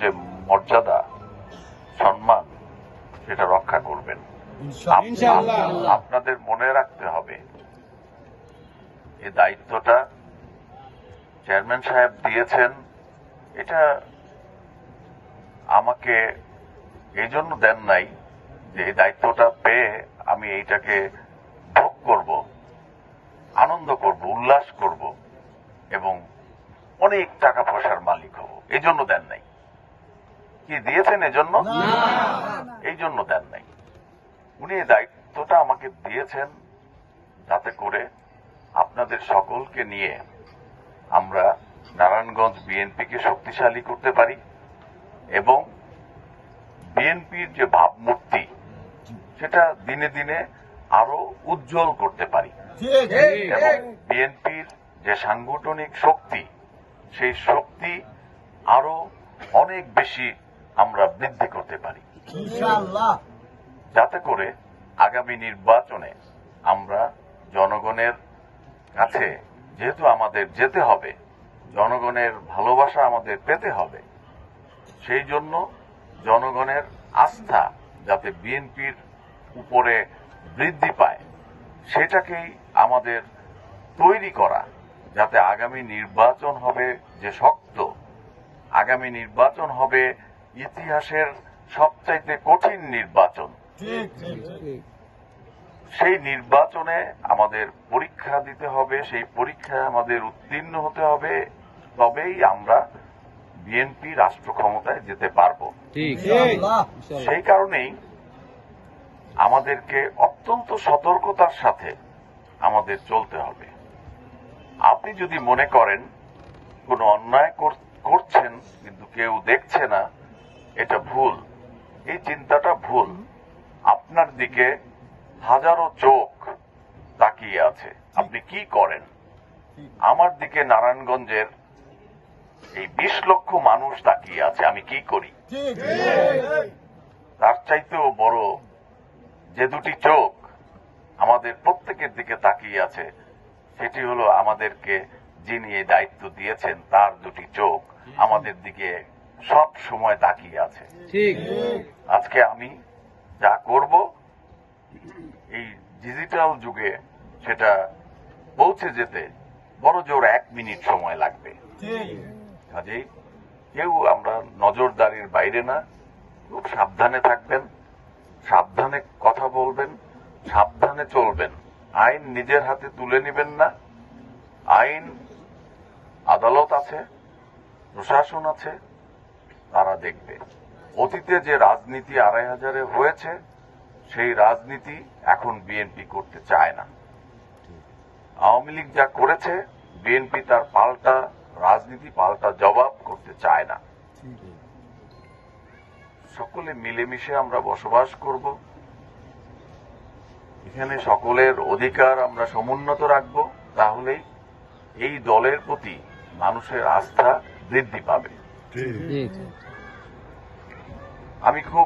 যে মর্যাদা সম্মান সেটা রক্ষা করবেন। আপনাদের মনে রাখতে হবে এই দায়িত্বটা চেয়ারম্যান সাহেব দিয়েছেন এটা আমাকে এই জন্য দেন নাই যে এই দায়িত্বটা পেয়ে আমি এইটাকে ভোগ করব আনন্দ করব উল্লাস করব এবং অনেক টাকা পয়সার মালিক হব। এই জন্য দেন নাই। কি দিয়েছেন এজন্য? এই জন্য দেন নাই। উনি এই দায়িত্বটা আমাকে দিয়েছেন যাতে করে আপনাদের সকলকে নিয়ে আমরা নারায়ণগঞ্জ বিএনপিকে শক্তিশালী করতে পারি এবং বিএনপির যে ভাবমূর্তি সেটা দিনে দিনে আরও উজ্জ্বল করতে পারি। এবং বিএনপির যে সাংগঠনিক শক্তি সেই শক্তি আরও অনেক বেশি আমরা বৃদ্ধি করতে পারি। যাতে করে আগামী নির্বাচনে আমরা জনগণের কাছে যেহেতু আমাদের যেতে হবে জনগণের ভালোবাসা আমাদের পেতে হবে সেই জন্য জনগণের আস্থা যাতে বিএনপির উপরে বৃদ্ধি পায় সেটাকেই আমাদের তৈরি করা যাতে আগামী নির্বাচন হবে যে শক্ত আগামী নির্বাচন হবে ইতিহাসের সবচাইতে কঠিন নির্বাচন। ঠিক ঠিক ঠিক। সেই নির্বাচনে আমাদের পরীক্ষা দিতে হবে সেই পরীক্ষায় আমাদের উত্তীর্ণ হতে হবে তবেই আমরা বিএনপি রাষ্ট্র ক্ষমতায় যেতে পারব। সেই কারণেই আমাদেরকে অত্যন্ত সতর্কতার সাথে আমাদের চলতে হবে। আপনি যদি মনে করেন কোনো অন্যায় কর- করছেন কিন্তু কেউ দেখছে না এটা ভুল। এই চিন্তাটা ভুল। আপনার দিকে হাজারো চোখ তাকিয়ে আছে। আপনি কি করেন? আমার দিকে নারায়ণগঞ্জের এই বিশ লক্ষ মানুষ তাকিয়ে আছে। আমি কি করি। তার চাইতেও বড় যে দুটি চোখ আমাদের প্রত্যেকের দিকে তাকিয়ে আছে সেটি হলো আমাদেরকে যিনি এই দায়িত্ব দিয়েছেন তার দুটি চোখ আমাদের দিকে সব সময় তাকিয়ে আছে। ঠিক। আজকে আমি যা করব এই ডিজিটাল যুগে সেটা পৌঁছে যেতে বড় জোর এক মিনিট সময় লাগবে। কাজেই কেউ আমরা নজরদারির বাইরে না খুব সাবধানে থাকবেন সাবধানে কথা বলবেন সাবধানে চলবেন। আইন নিজের হাতে তুলে নেবেন না। আইন আদালত আছে প্রশাসন আছে তারা দেখবে। অতীতে যে রাজনীতি আড়াই হাজারে হয়েছে, সেই রাজনীতি এখন বিএনপি করতে চায় না। আওয়ামী লীগ যা করেছে, বিএনপি তার পাল্টা রাজনীতি, পাল্টা জবাব করতে চায় না। সকলে মিলেমিশে আমরা বসবাস করব। এখানে সকলের অধিকার আমরা সমুন্নত রাখব, তাহলেই এই দলের প্রতি মানুষের আস্থা বৃদ্ধি পাবে। আমি খুব